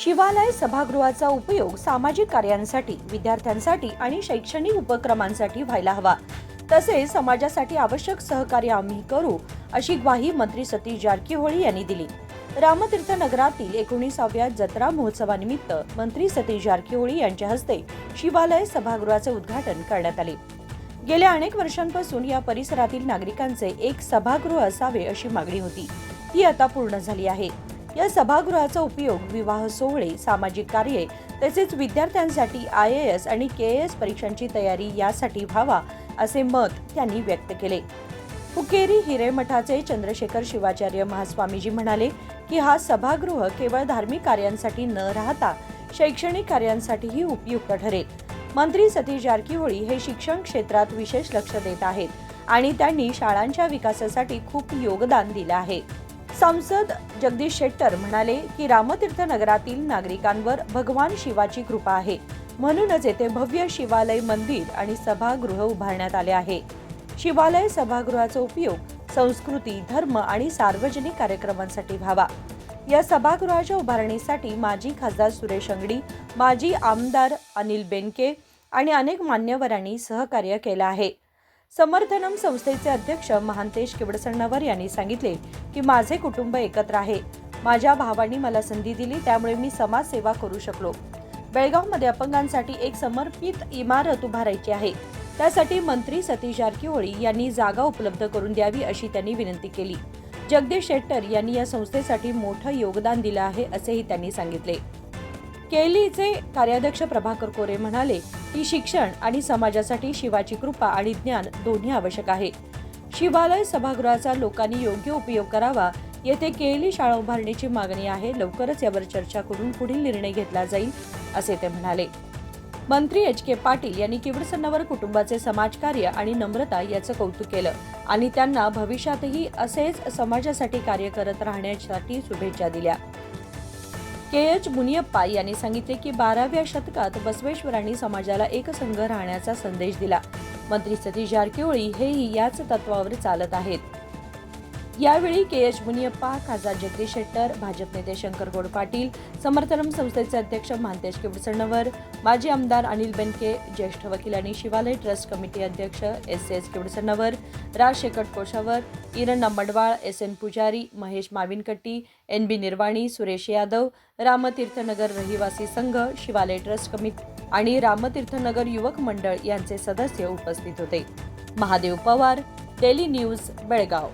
शिवालय सभागृहाचा उपयोग सामाजिक कार्यांसाठी विद्यार्थ्यांसाठी आणि शैक्षणिक उपक्रमांसाठी व्हायला हवा. तसेच समाजासाठी आवश्यक सहकार्य आम्ही करू अशी ग्वाही मंत्री सतीश जारकीहोळी यांनी दिली. रामतीर्थ नगरातील एकोणीसाव्या जत्रा महोत्सवानिमित्त मंत्री सतीश जारकीहोळी यांच्या हस्ते शिवालय सभागृहाचे उद्घाटन करण्यात आले. गेल्या अनेक वर्षांपासून या परिसरातील नागरिकांचे एक सभागृह असावे अशी मागणी होती. ती आता पूर्ण झाली आहे. या सभागृहाचा उपयोग विवाह सोहळे सामाजिक कार्ये तसेच विद्यार्थ्यांसाठी आय ए एस आणि के एस परीक्षांची तयारी यासाठी व्हावा असे मत त्यांनी व्यक्त केले. हुकेरी हिरेमठाचे चंद्रशेखर शिवाचार्य महास्वामीजी म्हणाले की हा सभागृह केवळ धार्मिक कार्यांसाठी न राहता शैक्षणिक कार्यांसाठीही उपयुक्त ठरेल. मंत्री सतीश जारकीहोळी हे शिक्षण क्षेत्रात विशेष लक्ष देत आहेत आणि त्यांनी शाळांच्या विकासासाठी खूप योगदान दिलं आहे. सांसद जगदीश शेट्टर म्हणाले की रामतीर्थ नगरातील नागरिकांवर भगवान शिवाची कृपा आहे. म्हणूनच येथे भव्य शिवालय मंदिर आणि सभागृह उभारण्यात आले आहे. शिवालय सभागृहाचा उपयोग संस्कृती धर्म आणि सार्वजनिक कार्यक्रमांसाठी व्हावा. या सभागृहाच्या उभारणीसाठी माजी खासदार सुरेश अंगडी माजी आमदार अनिल बेनके आणि अनेक मान्यवरांनी सहकार्य केलं आहे. समर्थनम संस्थेचे अध्यक्ष महांतेश किवडसण्णवर यांनी सांगितले की माझे कुटुंब एकत्र आहे. माझ्या भावांनी मला संधी दिली त्यामुळे मी समाजसेवा करू शकलो. बेळगावमध्ये अपंगांसाठी एक समर्पित इमारत उभारायची आहे. त्यासाठी मंत्री सतीश जारकीहोळी यांनी जागा उपलब्ध करून द्यावी अशी त्यांनी विनंती केली. जगदीश शेट्टर यांनी या संस्थेसाठी मोठं योगदान दिलं आहे असेही त्यांनी सांगितले. केलीचे कार्याध्यक्ष प्रभाकर कोरे म्हणाले की शिक्षण आणि समाजासाठी शिवाची कृपा आणि ज्ञान दोन्ही आवश्यक आहे. शिवालय सभागृहाचा लोकांनी योग्य उपयोग करावा येथे केली शाळा उभारण्याची मागणी आहे लवकरच यावर चर्चा करून पुढील निर्णय घेतला जाईल असे ते म्हणाले. मंत्री एच. के. पाटील यांनी किवडसन्नावर कुटुंबाचे समाजकार्य आणि नम्रता याचं कौतुक केलं आणि त्यांना भविष्यातही असेच समाजासाठी कार्य करत राहण्यासाठी शुभेच्छा दिल्या. के एच मुनियप्पा यांनी सांगितले की बाराव्या शतकात बसवेश्वरांनी समाजाला एकसंघ राहण्याचा संदेश दिला. मंत्री सतीश जारकिहोळी हेही याच तत्वावर चालत आहेत. यावेळी के एच मुनियप्पा खासदार जगदीश शेट्टर भाजप नेते शंकर गोड पाटील समर्थनम संस्थेचे अध्यक्ष महांतेश किवडसणवर माजी आमदार अनिल बेनके ज्येष्ठ वकील आणि शिवालय ट्रस्ट कमिटी अध्यक्ष S S Kivadsanavar Raj Shekat Koshavar Kiran Ambadwal S N Pujari Mahesh Mavinkatti N B Nirvani Suresh Yadav Ramtirthnagar रहिवासी संघ शिवालय ट्रस्ट कमिटी आणि रामतीर्थनगर युवक मंडळ यांचे सदस्य उपस्थित होते. Mahadev Pawar daily news Belgaum.